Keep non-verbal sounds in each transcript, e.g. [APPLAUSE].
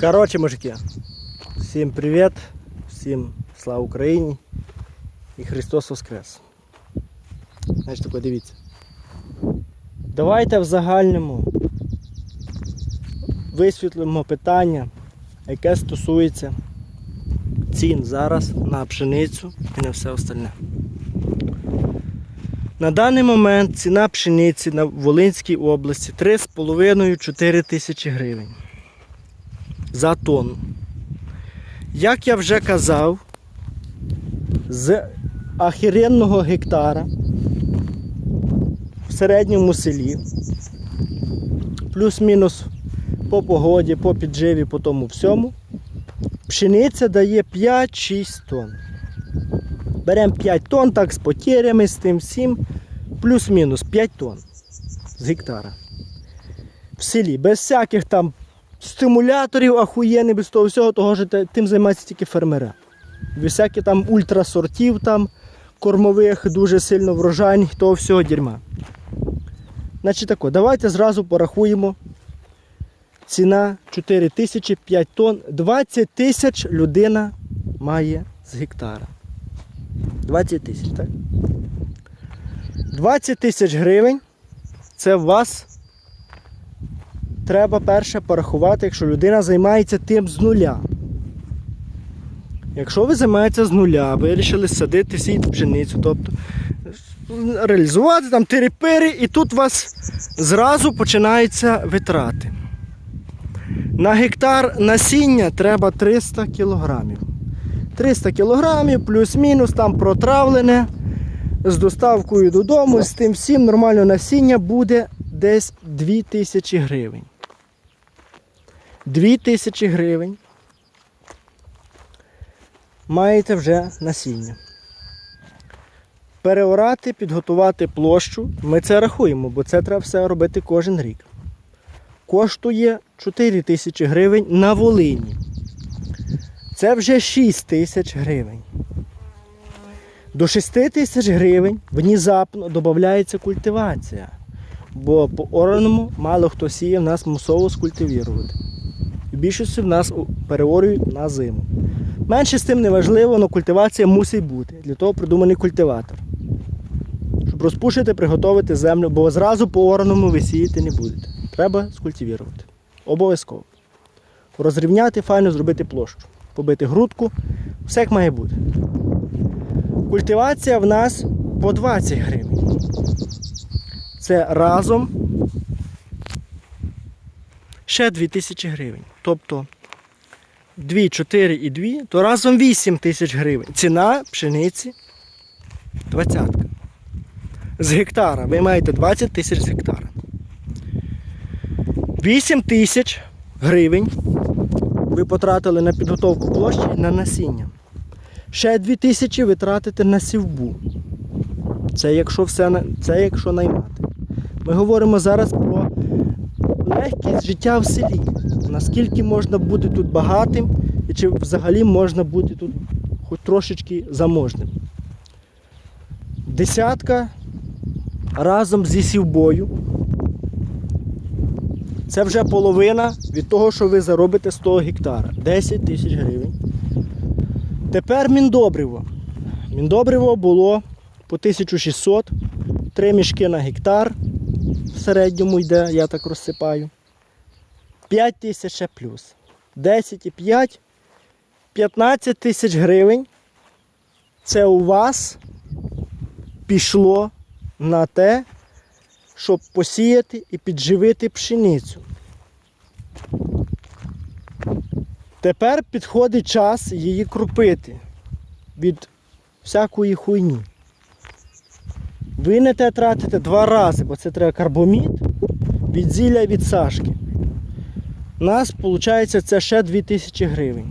Коротше, мужики, всім привіт, всім слава Україні і Христос Воскрес. Значить таке, дивіться. Давайте в загальному висвітлимо питання, яке стосується цін зараз на пшеницю і на все остальне. На даний момент ціна пшениці на Волинській області 3,5-4 тисячі гривень за тонну. Як я вже казав, з ахіренного гектара в середньому селі, плюс-мінус по погоді, по підживі, по тому всьому, пшениця дає 5-6 тонн. Беремо 5 тонн, так з потерями, з тим всім, плюс-мінус 5 тонн з гектара. В селі, без всяких там стимуляторів ахуєнних, без того всього, того що тим займаються тільки фермери. Всяких там ультрасортів там, кормових, дуже сильно врожайних, того всього дерьма. Значить тако, давайте зразу порахуємо. Ціна 4 тисячі 5 тонн. 20 тисяч людина має з гектара. 20 тисяч, так? 20 тисяч гривень це у вас треба перше порахувати, якщо людина займається тим з нуля. Якщо ви займаєтеся з нуля, ви вирішили садити сіяти пшеницю, тобто реалізувати там тирі-пири, і тут у вас зразу починаються витрати. На гектар насіння треба 300 кілограмів. 300 кілограмів плюс-мінус там протравлене з доставкою додому, з тим всім нормально насіння буде десь 2000 гривень. 2000 гривень маєте вже насіння. Переорати, підготувати площу. Ми це рахуємо, бо це треба все робити кожен рік. Коштує 4 тисячі гривень на Волині. Це вже 6 тисяч гривень. До 6 тисяч гривень внезапно додається культивація. Бо по ораному мало хто сіє в нас мусово скультивірувати. І більшості в нас переорюють на зиму. Менше з тим не важливо, але культивація мусить бути. Для того придуманий культиватор. Щоб розпушити, приготувати землю, бо зразу по ораному ви сіяти не будете. Треба скультивірувати. Обов'язково. Розрівняти, файно зробити площу. Побити грудку, все як має бути. Культивація в нас по 20 гривень. Це разом ще 2000 гривень. Тобто 2, 4 і 2, то разом 8 тисяч гривень. Ціна пшениці 20. З гектара. Ви маєте 20 тисяч з гектара. 8 тисяч гривень ви потратили на підготовку площі на насіння. Ще 2 тисячі ви тратите на сівбу. Це якщо все це якщо наймати. Ми говоримо зараз про легкість життя в селі. Наскільки можна бути тут багатим і чи взагалі можна бути тут хоч трошечки заможним. Десятка разом зі сівбою. Це вже половина від того, що ви заробите з того гектара. 10 тисяч гривень. Тепер міндобриво. Міндобриво було по 1600, 3 мішки на гектар. В середньому йде, я так розсипаю. 5 тисяч плюс. 10 і 5, 15 тисяч гривень. Це у вас пішло на те, щоб посіяти і підживити пшеницю. Тепер підходить час її крупити від всякої хуйні. Ви не те тратите два рази, бо це треба карбомід від зілля від сашки. Нас виходить це ще 2000 гривень.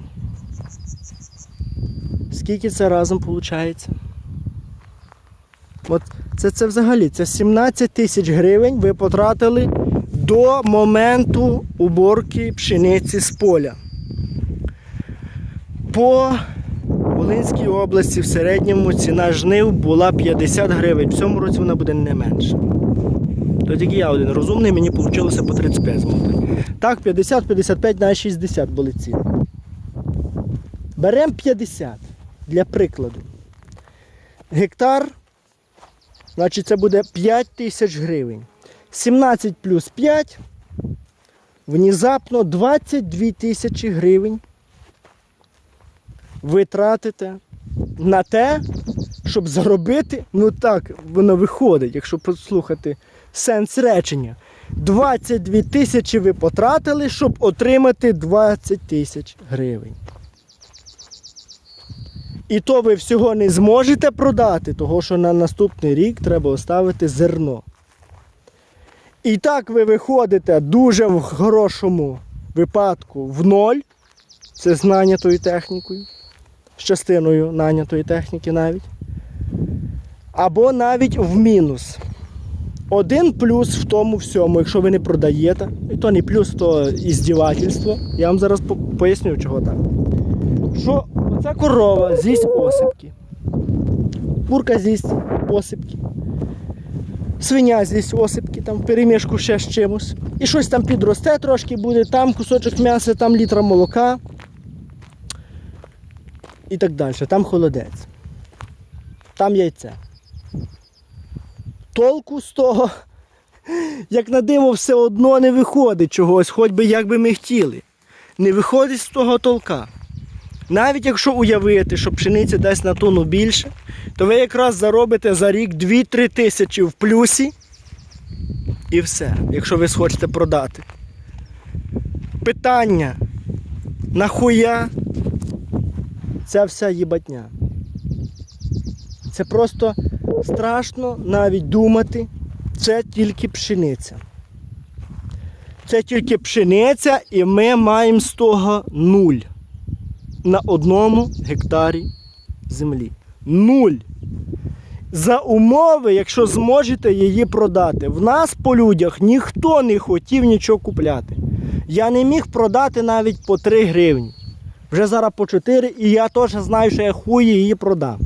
Скільки це разом виходить? От це, це взагалі це 17 тисяч гривень ви потратили до моменту уборки пшениці з поля. По Волинській області в середньому ціна жнив була 50 гривень. В цьому році вона буде не менше. То тільки я один розумний, мені вийшло по 35 змотати. Так, 50, 55, навіть 60 були ціни. Беремо 50 для прикладу. Гектар, значить це буде 5 тисяч гривень. 17 плюс 5, внезапно 22 тисячі гривень ви тратите на те, щоб заробити, ну так воно виходить, якщо послухати сенс речення. 22 тисячі ви потратили, щоб отримати 20 тисяч гривень. І то ви всього не зможете продати, того що на наступний рік треба оставити зерно. І так ви виходите дуже в хорошому випадку в ноль, це з нанятою технікою, з частиною нанятої техніки навіть. Або навіть в мінус. Один плюс в тому всьому, якщо ви не продаєте, і то не плюс, то іздівательство. Я вам зараз поясню, чого так. Що оця корова з'їсть осипки. Курка з'їсть осипки. Свиня з'їсть осипки, там в перемішку ще з чимось. І щось там підросте трошки буде, там кусочок м'яса, там літра молока. І так далі. Там холодець. Там яйце. Толку з того, як на диво, все одно не виходить чогось, хоч би як би ми хотіли. Не виходить з того толка. Навіть якщо уявити, що пшениця десь на тонну більше, то ви якраз заробите за рік 2-3 тисячі в плюсі і все, якщо ви схочете продати. Питання. Нахуя ця вся їбатня? Це просто страшно навіть думати. Це тільки пшениця. Це тільки пшениця, і ми маємо з того нуль на одному гектарі землі. Нуль. За умови, якщо зможете її продати. В нас по людях ніхто не хотів нічого купляти. Я не міг продати навіть по 3 гривні. Вже зараз по 4, і я теж знаю, що я хуй її продам.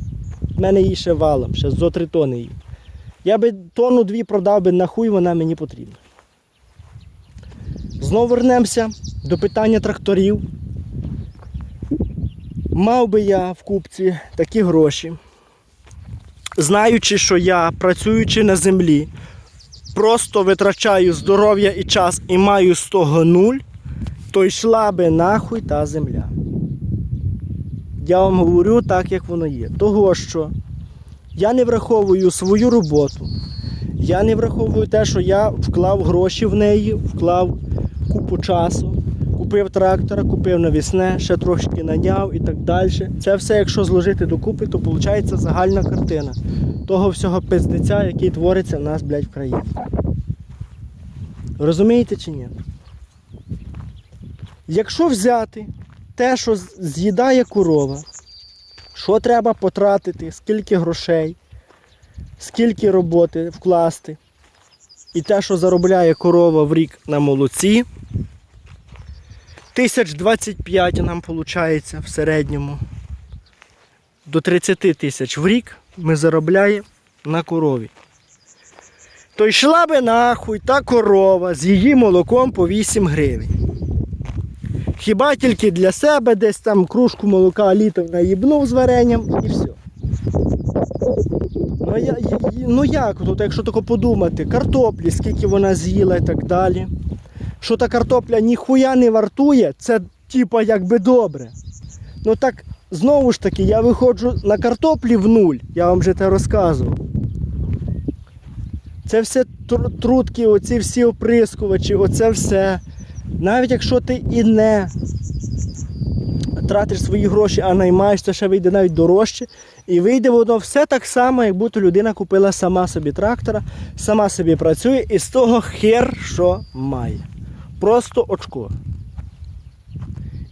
Мене її ще валом, ще зо 3 тони її. Я би тонну дві продав би на хуй, вона мені потрібна. Знову вернемося до питання тракторів. Мав би я в купці такі гроші, знаючи, що я, працюючи на землі, просто витрачаю здоров'я і час і маю з того нуль, то йшла би нахуй та земля. Я вам говорю так, як воно є. Того, що я не враховую свою роботу, я не враховую те, що я вклав гроші в неї, вклав купу часу, купив трактора, купив навісне, ще трошки наняв і так далі. Це все, якщо зложити докупи, то виходить загальна картина того всього пиздеця, який твориться в нас, блядь, в країні. Розумієте чи ні? Якщо взяти те, що з'їдає корова, що треба потратити, скільки грошей, скільки роботи вкласти, і те, що заробляє корова в рік на молоці, 1025 нам виходить в середньому. До 30 тисяч в рік ми заробляємо на корові. То йшла би нахуй та корова з її молоком по 8 гривень. Хіба тільки для себе десь там кружку молока літр наїбнув з варенням і все. Ну, я, ну як тут, якщо тако подумати, картоплі, скільки вона з'їла і так далі. Що та картопля ніхуя не вартує, це типа якби добре. Ну так, знову ж таки, я виходжу на картоплі в нуль, я вам вже це розказував. Це все тру- трутки, оці всі оприскувачі, оце все. Навіть якщо ти і не тратиш свої гроші, а наймаєш, це ще вийде навіть дорожче. І вийде воно все так само, як будто людина купила сама собі трактора, сама собі працює і з того хер що має. Просто очко.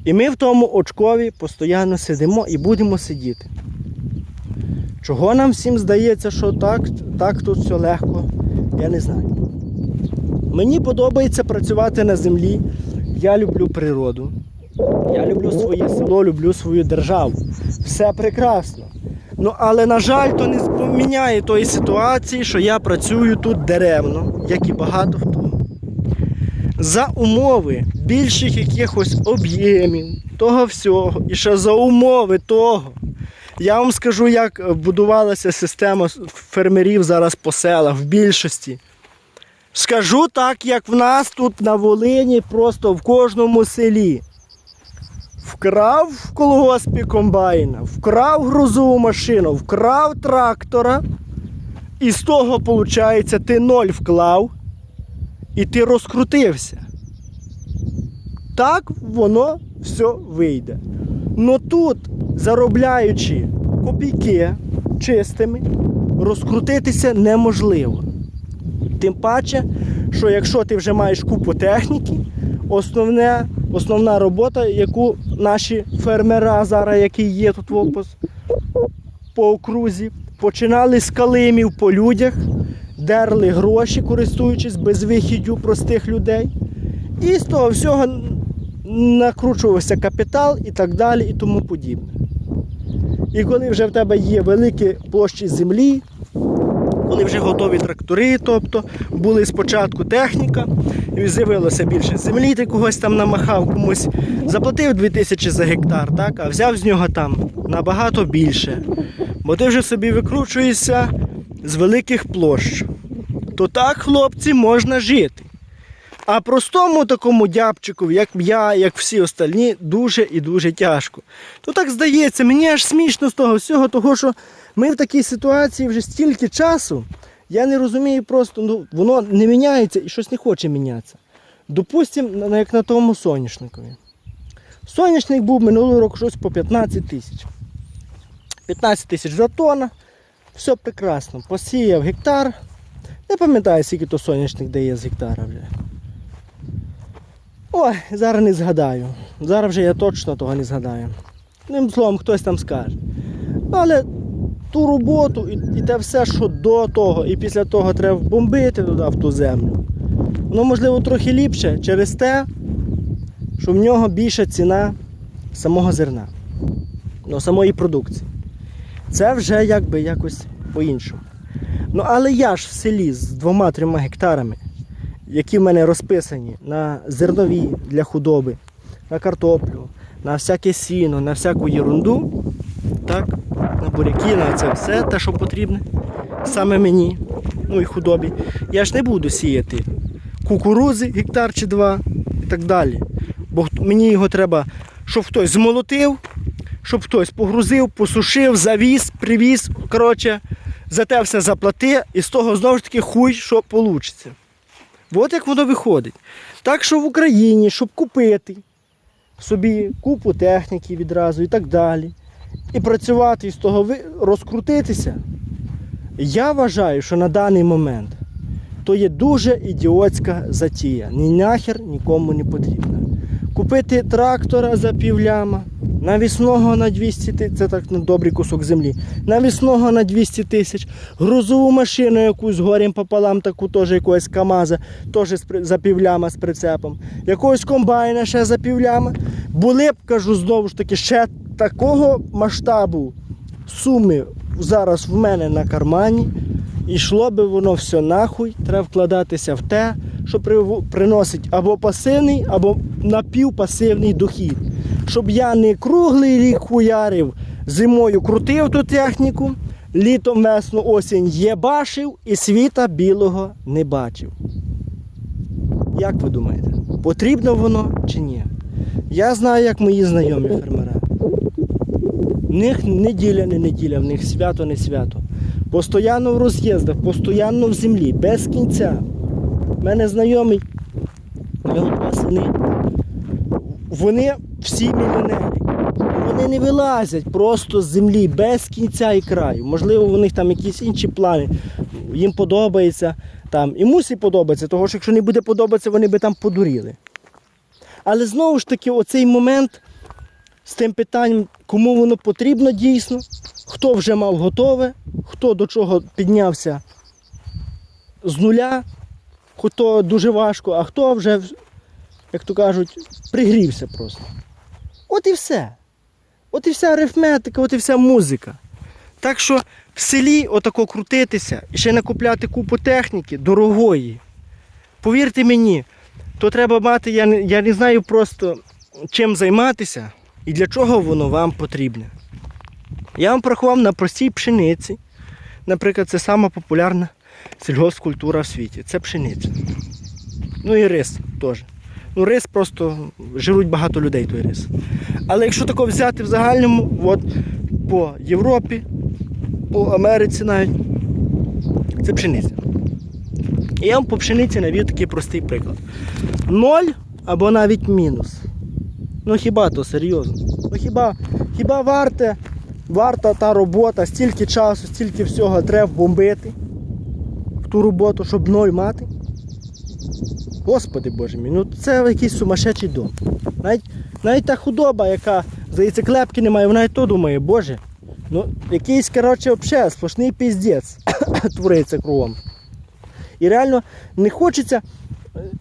І ми в тому очкові постійно сидимо і будемо сидіти. Чого нам всім здається, що так, так тут все легко, я не знаю. Мені подобається працювати на землі. Я люблю природу. Я люблю своє село, люблю свою державу. Все прекрасно. Ну, але, на жаль, то не поміняє тої ситуації, що я працюю тут даремно, як і багато хто. За умови більших якихось об'ємів, того всього, і ще за умови того. Я вам скажу, як будувалася система фермерів зараз по селах в більшості. Скажу так, як в нас тут на Волині, просто в кожному селі. Вкрав в колгоспі комбайна, вкрав грузову машину, вкрав трактора, і з того, виходить, ти ноль вклав, і ти розкрутився. Так воно все вийде. Ну тут, заробляючи копійки чистими, розкрутитися неможливо. Тим паче, що якщо ти вже маєш купу техніки, основне, основна робота, яку наші фермера зараз, які є тут в опус, по окрузі, починали з калимів по людях, дерли гроші, користуючись безвихіддю простих людей. І з того всього накручувався капітал і так далі, і тому подібне. І коли вже в тебе є великі площі землі, коли вже готові трактори, тобто були спочатку техніка, і з'явилося більше землі, ти когось там намахав комусь, заплатив 2000 за гектар, так, а взяв з нього там набагато більше. Бо ти вже собі викручуєшся з великих площ. То так, хлопці, можна жити. А простому такому дябчику, як я, як всі остальні, дуже і дуже тяжко. То так здається, мені аж смішно з того всього, того що ми в такій ситуації вже стільки часу, я не розумію просто, ну, воно не міняється і щось не хоче мінятися. Допустимо, як на тому соняшникові. Соняшник був минулого року щось по 15 тисяч. 15 тисяч за тонна, все прекрасно. Посіяв гектар. Не пам'ятаю, скільки то соняшник дає з гектара вже. Ой, зараз не згадаю. Зараз вже я точно того не згадаю. Одним словом, хтось там скаже. Але ту роботу і, і те все, що до того, і після того треба бомбити туди в ту землю. Воно можливо трохи ліпше через те, що в нього більша ціна самого зерна, ну, самої продукції. Це вже якби якось по-іншому. Ну але я ж в селі з двома-трьома гектарами, які в мене розписані на зернові для худоби, на картоплю, на всяке сіно, на всяку єрунду, так, на буряки, на це все, те, що потрібне, саме мені, ну і худобі. Я ж не буду сіяти кукурузи, гектар чи два і так далі. Бо мені його треба, щоб хтось змолотив, щоб хтось погрузив, посушив, завіз, привіз. Коротше, за те все заплати, і з того знову ж таки хуй, що вийде. От як воно виходить. Так що в Україні, щоб купити собі купу техніки відразу і так далі, і працювати і з того розкрутитися, я вважаю, що на даний момент то є дуже ідіотська затія. Ні нахер нікому не потрібна. Купити трактора за півляма, навісного на 200 тисяч, це так на добрий кусок землі, навісного на 200 тисяч, грузову машину якусь горем пополам, таку теж якогось КАМАЗа, теж за півляма з прицепом, якогось комбайна ще за півляма. Були б, кажу знову ж таки, ще такого масштабу суми зараз в мене на кармані. Йшло би воно все нахуй, треба вкладатися в те, що приносить або пасивний, або напівпасивний дохід. Щоб я не круглий рік хуярив, зимою крутив ту техніку, літом, весну, осінь єбашив і світа білого не бачив. Як ви думаєте, потрібно воно чи ні? Я знаю, як мої знайомі фермера. В них неділя не неділя, в них свято не свято. Постоянно в роз'їздах, постоянно в землі, без кінця. У мене знайомий, в нього два сини. Вони всі мільйонери. Вони не вилазять просто з землі без кінця і краю. Можливо, у них там якісь інші плани. Їм подобається там. І мусить подобатися, тому що якщо не буде подобатися, вони би там подуріли. Але знову ж таки, оцей момент з тим питанням, кому воно потрібно дійсно, хто вже мав готове, хто до чого піднявся з нуля, хто дуже важко, а хто вже, як то кажуть, пригрівся просто. От і все. От і вся арифметика, от і вся музика. Так що в селі отако крутитися і ще накупляти купу техніки дорогої. Повірте мені, то треба мати, я я не знаю просто чим займатися і для чого воно вам потрібне. Я вам порахував на простій пшениці. Наприклад, це сама популярна сільгоспкультура в світі. Це пшениця. Ну і рис теж. Ну, рис просто жируть багато людей той рис. Але якщо тако взяти в загальному, от по Європі, по Америці навіть, це пшениця. І я вам по пшениці навів такий простий приклад. Ноль або навіть мінус. Ну хіба то серйозно? Ну хіба, хіба варте, варта та робота, стільки часу, стільки всього треба бомбити в ту роботу, щоб ноль мати? Господи Боже мій, ну це якийсь сумасшедший дом. Навіть, навіть та худоба, яка здається, клепки немає, вона і то думає, Боже, ну якийсь, коротше, взагалі сплошний піздець [COUGHS] твориться кругом. І реально не хочеться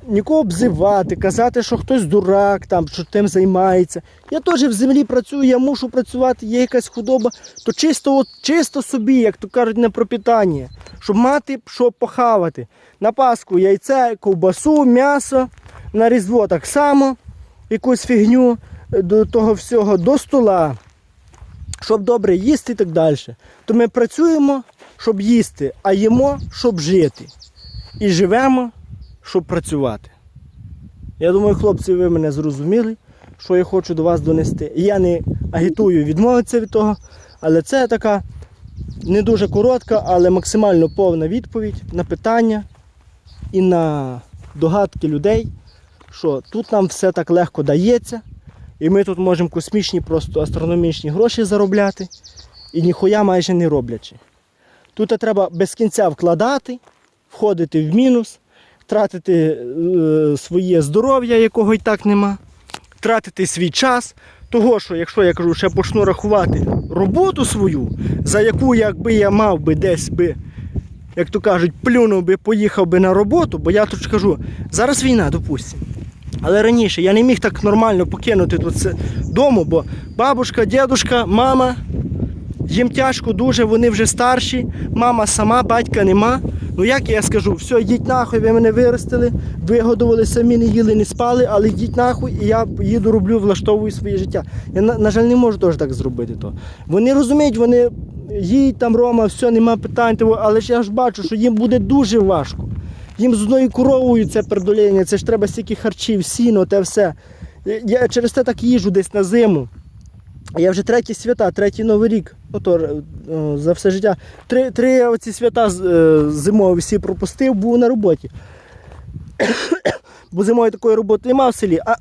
нікого обзивати, казати, що хтось дурак, там, що тим займається. Я теж в землі працюю, я мушу працювати, є якась худоба, то чисто, от, чисто собі, як то кажуть, на пропітання, щоб мати що похавати. На Пасху яйце, ковбасу, м'ясо, на Різдво так само, якусь фігню е, до того всього, до стола, щоб добре їсти і так далі. То ми працюємо, щоб їсти, а їмо, щоб жити. І живемо, щоб працювати. Я думаю, хлопці, ви мене зрозуміли, що я хочу до вас донести. Я не агітую відмовитися від того, але це така не дуже коротка, але максимально повна відповідь на питання і на догадки людей, що тут нам все так легко дається, і ми тут можемо космічні, просто астрономічні гроші заробляти, і ніхуя майже не роблячи. Тут треба без кінця вкладати, входити в мінус, тратити е, своє здоров'я, якого і так нема, тратити свій час. Того, що якщо я кажу, ще почну рахувати роботу свою, за яку якби я мав би десь би, як то кажуть, плюнув би, поїхав би на роботу, бо я тут кажу, зараз війна, допустимо. Але раніше я не міг так нормально покинути тут дому, бо бабушка, дідушка, мама, їм тяжко дуже, вони вже старші, мама сама, батька нема. Ну як я скажу, все, йдіть нахуй, ви мене виростили, вигодували самі, не їли, не спали, але йдіть нахуй, і я їду, роблю, влаштовую своє життя. Я, на, на жаль, не можу теж так зробити. то. Вони розуміють, вони їдь там, Рома, все, нема питань, але ж я ж бачу, що їм буде дуже важко. Їм з одною коровою це передоління, це ж треба стільки харчів, сіно, те все. Я через те так їжу десь на зиму. Я вже треті свята, третій новий рік. Ну, е, за все життя. Три, три оці свята е, зимові всі пропустив, був на роботі. Бо зимою такої роботи нема в селі, а,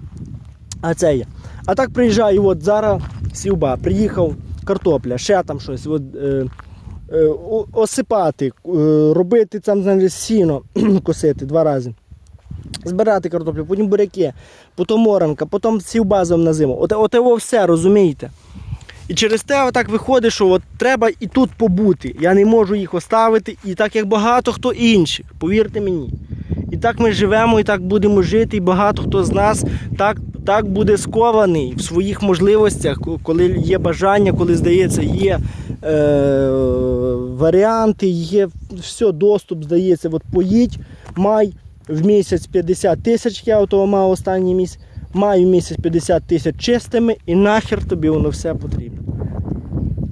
[CLEARS THROAT] а це є. А так приїжджаю, от зараз сівба, приїхав картопля, ще там щось. От, е, е, осипати, е, робити там сіно, [CLEARS THROAT] косити два рази. Збирати картоплю, потім буряки, потім моранка, потім сівбазом на зиму. От, от його все, розумієте? І через те отак виходить, що от треба і тут побути. Я не можу їх оставити, і так як багато хто інших, повірте мені. І так ми живемо, і так будемо жити, і багато хто з нас так, так буде скований в своїх можливостях, коли є бажання, коли здається, є е, варіанти, є все, доступ, здається, от поїдь, май в місяць 50 тисяч, я того мав останній місяць, маю місяць 50 тисяч чистими і нахер тобі воно все потрібно.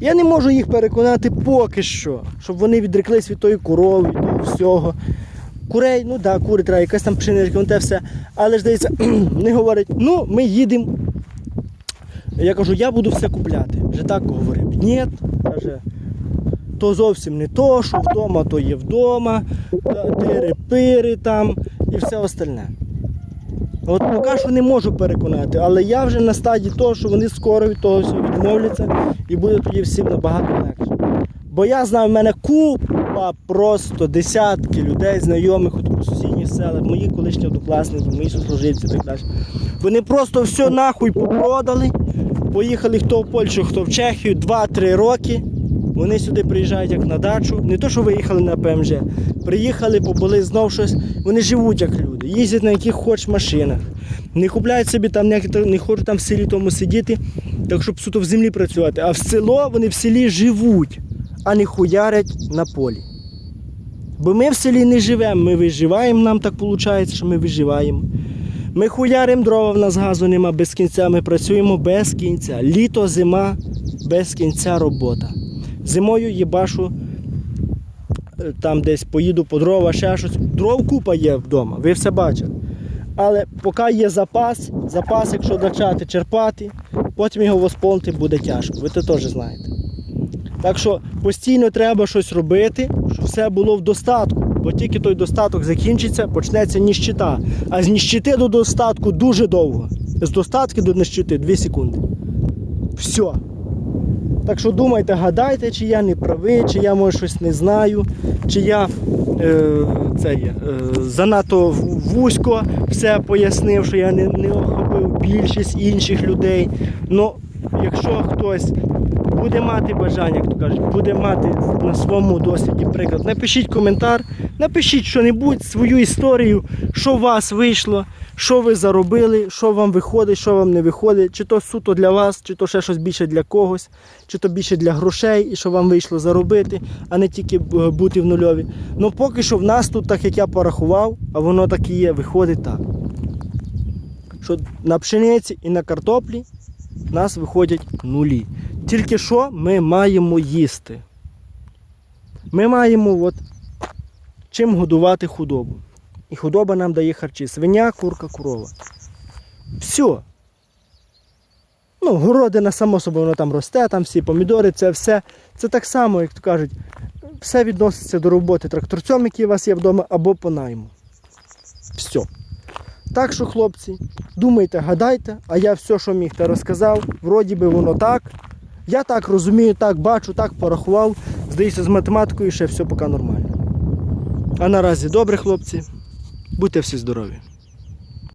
Я не можу їх переконати поки що, щоб вони відреклись від тої корови, від того всього. Курей, ну да, кури треба, якась там пшеничка, ну те все. Але ж здається, вони [CLEARS THROAT] говорять, ну ми їдемо. Я кажу, я буду все купляти. Вже так говорив. Ні, каже, то зовсім не то, що вдома, то є вдома, тири-пири там і все остальне. От поки що не можу переконати, але я вже на стадії того, що вони скоро від того всього відмовляться і буде тоді всім набагато легше. Бо я знаю, в мене купа просто десятки людей, знайомих у сусідніх селах, мої колишні однокласники, мої сослуживці так далі. Вони просто все нахуй попродали, поїхали хто в Польщу, хто в Чехію, 2-3 роки. Вони сюди приїжджають як на дачу. Не то, що виїхали на ПМЖ. Приїхали, побули знов щось. Вони живуть як люди, їздять на яких хоч машинах. Не купляють собі там, не хочуть там в селі тому сидіти, так щоб суто в землі працювати. А в село вони в селі живуть, а не хуярять на полі. Бо ми в селі не живемо, ми виживаємо, нам так виходить, що ми виживаємо. Ми хуяримо дрова, в нас газу нема без кінця, ми працюємо без кінця. Літо, зима, без кінця робота. Зимою їбашу, е, там десь поїду по дрова, ще щось. Дров купа є вдома, ви все бачили. Але поки є запас, запас, якщо почати черпати, потім його восполнити буде тяжко. Ви це теж знаєте. Так що постійно треба щось робити, щоб все було в достатку. Бо тільки той достаток закінчиться, почнеться ніщита. А з ніщити до достатку дуже довго. З достатки до ніщити 2 секунди. Все. Так що думайте, гадайте, чи я не правий, чи я може щось не знаю, чи я е, це є, е, занадто вузько все пояснив, що я не, не охопив більшість інших людей. Ну, якщо хтось буде мати бажання, як то кажуть, буде мати на своєму досвіді приклад, напишіть коментар, напишіть що-небудь, свою історію, що у вас вийшло, що ви заробили, що вам виходить, що вам не виходить, чи то суто для вас, чи то ще щось більше для когось, чи то більше для грошей, і що вам вийшло заробити, а не тільки е, бути в нульові. Ну поки що в нас тут, так як я порахував, а воно так і є, виходить так. Що на пшениці і на картоплі в нас виходять нулі. Тільки що ми маємо їсти. Ми маємо от, чим годувати худобу. І худоба нам дає харчі. Свиня, курка, корова. Все. Ну, городина, само собою, воно там росте, там всі помідори, це все. Це так само, як то кажуть, все відноситься до роботи тракторцем, який у вас є вдома, або по найму. Все. Так що, хлопці, думайте, гадайте, а я все, що міг, те розказав. Вроді би воно так. Я так розумію, так бачу, так порахував. Здається, з математикою ще все поки нормально. А наразі добре, хлопці. Будьте всі здорові.